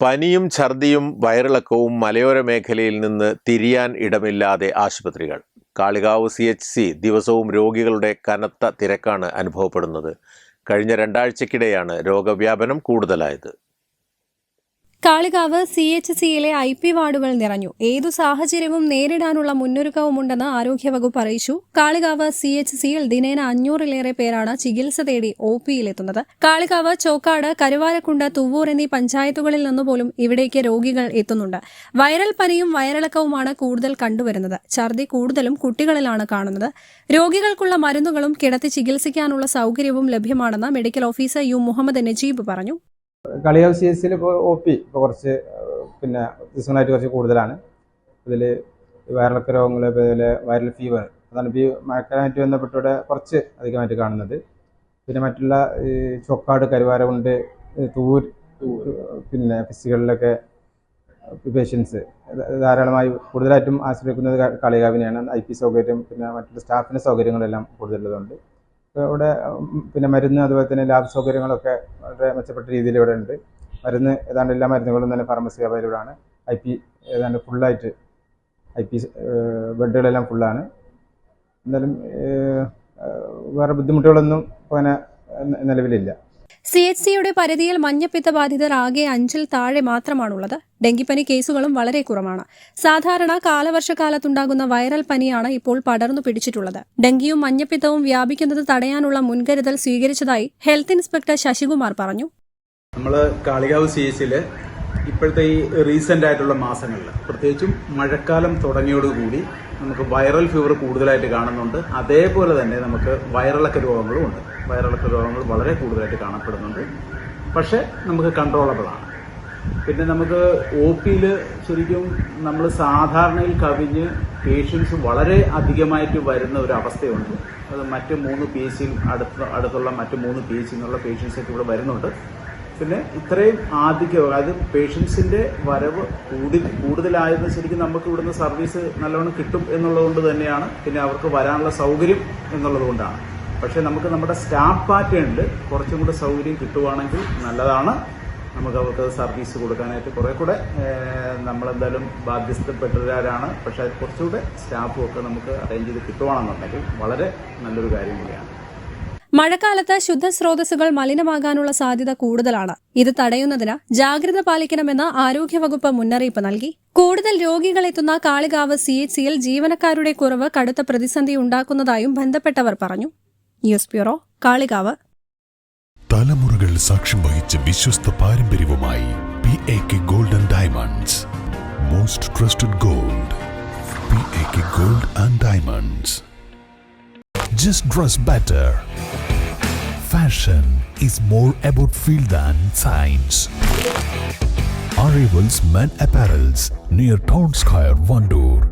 പനിയും ഛർദിയും വയറിളക്കവും മലയോര മേഖലയിൽ നിന്ന് തിരിയാൻ ഇടമില്ലാതെ ആശുപത്രികൾ. കാളികാവ് സി എച്ച് സി ദിവസവും രോഗികളുടെ കനത്ത തിരക്കാണ് അനുഭവപ്പെടുന്നത്. കഴിഞ്ഞ രണ്ടാഴ്ചക്കിടെയാണ് രോഗവ്യാപനം കൂടുതലായത്. കാളികാവ് സി എച്ച് സിയിലെ ഐ പി വാർഡുകൾ നിറഞ്ഞു. ഏതു സാഹചര്യവും നേരിടാനുള്ള മുന്നൊരുക്കവുമുണ്ടെന്ന് ആരോഗ്യവകുപ്പ് അറിയിച്ചു. കാളികാവ് സി എച്ച് സിയിൽ ദിനേന അഞ്ഞൂറിലേറെ പേരാണ് ചികിത്സ തേടി ഒ പിയിലെത്തുന്നത്. കാളികാവ് ചോക്കാട് കരുവാരക്കുണ്ട് തുവ്വൂർ എന്നീ പഞ്ചായത്തുകളിൽ നിന്നുപോലും ഇവിടേക്ക് രോഗികൾ എത്തുന്നുണ്ട്. വൈറൽ പനിയും വയറിളക്കവുമാണ് കൂടുതൽ കണ്ടുവരുന്നത്. ഛർദി കൂടുതലും കുട്ടികളിലാണ് കാണുന്നത്. രോഗികൾക്കുള്ള മരുന്നുകളും കിടത്തി ചികിത്സിക്കാനുള്ള സൌകര്യവും ലഭ്യമാണെന്ന് medical officer U Muhammad Najeeb പറഞ്ഞു. കളിയാവ് സി എസ് ഇപ്പോൾ ഒ പി ഇപ്പോൾ കുറച്ച് പിന്നെ ദിവസങ്ങളായിട്ട് കുറച്ച് കൂടുതലാണ്. ഇതിൽ വയറിളക്ക രോഗങ്ങൾ അതുപോലെ വൈറൽ ഫീവർ അതാണ് ഇപ്പോൾ ഈ മഴക്കാലമായിട്ട് ബന്ധപ്പെട്ടിവിടെ കുറച്ച് അധികമായിട്ട് കാണുന്നത്. പിന്നെ മറ്റുള്ള ഈ ചൊക്കാട് കരുവാരകുണ്ട് കൊണ്ട് തൂർ പിന്നെ ഫിസ്റ്റുകളിലൊക്കെ പേഷ്യൻസ് ധാരാളമായി കൂടുതലായിട്ടും ആശ്രയിക്കുന്നത് കളികാവിനെയാണ്. ഐ പി സൗകര്യം പിന്നെ മറ്റുള്ള സ്റ്റാഫിന്റെ സൗകര്യങ്ങളെല്ലാം കൂടുതലുള്ളതുകൊണ്ട്. ഇവിടെ പിന്നെ മരുന്ന് അതുപോലെ തന്നെ ലാബ് സൗകര്യങ്ങളൊക്കെ വളരെ മെച്ചപ്പെട്ട രീതിയിൽ ഇവിടെ ഉണ്ട്. മരുന്ന് ഏതാണ്ട് എല്ലാ മരുന്നുകളും തന്നെ ഫാർമസി അവൈലബിൾ ആണ്. ഐ പി ഏതാണ്ട് ഫുള്ളായിട്ട് ഐ പി ബെഡുകളെല്ലാം ഫുള്ളാണ് എന്തായാലും വേറെ ബുദ്ധിമുട്ടുകളൊന്നും അങ്ങനെ നിലവിലില്ല. സി എച്ച് സിയുടെ പരിധിയിൽ മഞ്ഞപ്പിത്ത ബാധിതർ ആകെ അഞ്ചിൽ താഴെ മാത്രമാണുള്ളത്. ഡെങ്കിപ്പനി കേസുകളും വളരെ കുറവാണ്. സാധാരണ കാലവർഷക്കാലത്തുണ്ടാകുന്ന വൈറൽ പനിയാണ് ഇപ്പോൾ പടർന്നു പിടിച്ചിട്ടുള്ളത്. ഡെങ്കിയും മഞ്ഞപ്പിത്തവും വ്യാപിക്കുന്നത് തടയാനുള്ള മുൻകരുതൽ സ്വീകരിച്ചതായി ഹെൽത്ത് ഇൻസ്പെക്ടർ ശശികുമാർ പറഞ്ഞു. നമ്മൾ കാളികാവ് സി എസിൽ ഇപ്പോഴത്തെ ഈ റീസെന്റ് ആയിട്ടുള്ള മാസങ്ങളിൽ പ്രത്യേകിച്ചും മഴക്കാലം തുടങ്ങിയോടുകൂടി നമുക്ക് വൈറൽ ഫീവർ കൂടുതലായിട്ട് കാണുന്നുണ്ട്. അതേപോലെ തന്നെ നമുക്ക് വയറിളക്ക രോഗങ്ങളും ഉണ്ട്. വയറിളക്ക രോഗങ്ങൾ വളരെ കൂടുതലായിട്ട് കാണപ്പെടുന്നുണ്ട്. പക്ഷേ നമുക്ക് കൺട്രോളബിളാണ് പിന്നെ നമുക്ക് ഒ പിയിൽ ശരിക്കും നമ്മൾ സാധാരണയിൽ കവിഞ്ഞ് പേഷ്യൻസ് വളരെ അധികമായിട്ട് വരുന്ന ഒരു അവസ്ഥയുണ്ട്. അത് മറ്റ് മൂന്ന് പി സിയിൽ അടുത്ത അടുത്തുള്ള മറ്റ് മൂന്ന് പി എസ് സിന്നുള്ള പേഷ്യൻസ് ഒക്കെ ഇവിടെ വരുന്നുണ്ട്. പിന്നെ ഇത്രയും ആധിക്യം അതായത് പേഷ്യൻസിന്റെ വരവ് കൂടി കൂടുതലായത് ശരിക്കും നമുക്ക് ഇവിടുന്ന് സർവീസ് നല്ലോണം കിട്ടും എന്നുള്ളതുകൊണ്ട് തന്നെയാണ്. പിന്നെ അവർക്ക് വരാനുള്ള സൗകര്യം എന്നുള്ളതുകൊണ്ടാണ്. പക്ഷേ നമുക്ക് നമ്മുടെ സ്റ്റാഫ് പാറ്റേണിൽ കുറച്ചും കൂടെ സൗകര്യം കിട്ടുവാണെങ്കിൽ നല്ലതാണ്. നമുക്ക് അവർക്ക് സർവീസ് കൊടുക്കാനായിട്ട് കുറെ കൂടെ നമ്മളെന്തായാലും ബാധ്യസ്ഥപ്പെട്ടവരാണ് പക്ഷേ കുറച്ചുകൂടെ സ്റ്റാഫും ഒക്കെ നമുക്ക് അറേഞ്ച് ചെയ്ത് കിട്ടുവാണെന്നുണ്ടെങ്കിൽ വളരെ നല്ലൊരു കാര്യം കൂടിയാണ്. മഴക്കാലത്ത് ശുദ്ധസ്രോതസ്സുകൾ മലിനമാകാനുള്ള സാധ്യത കൂടുതലാണ്. ഇത് തടയുന്നതിന് ജാഗ്രത പാലിക്കണമെന്ന് ആരോഗ്യവകുപ്പ് മുന്നറിയിപ്പ് നൽകി. കൂടുതൽ രോഗികളെത്തുന്ന കാളികാവ് സി എച്ച് സിയിൽ ജീവനക്കാരുടെ കുറവ് കടുത്ത പ്രതിസന്ധി ഉണ്ടാക്കുന്നതായും ബന്ധപ്പെട്ടവർ പറഞ്ഞു. News bureau Kalikavu. തലമുറകൾ സാക്ഷ്യം വഹിച്ച വിശ്വസ്ത പാരമ്പര്യവുമായി P A K golden diamonds most trusted gold P A K gold and diamonds just dress better Fashion is more about feel than science. Arrivals Men Apparels near Town Square, Vandoor.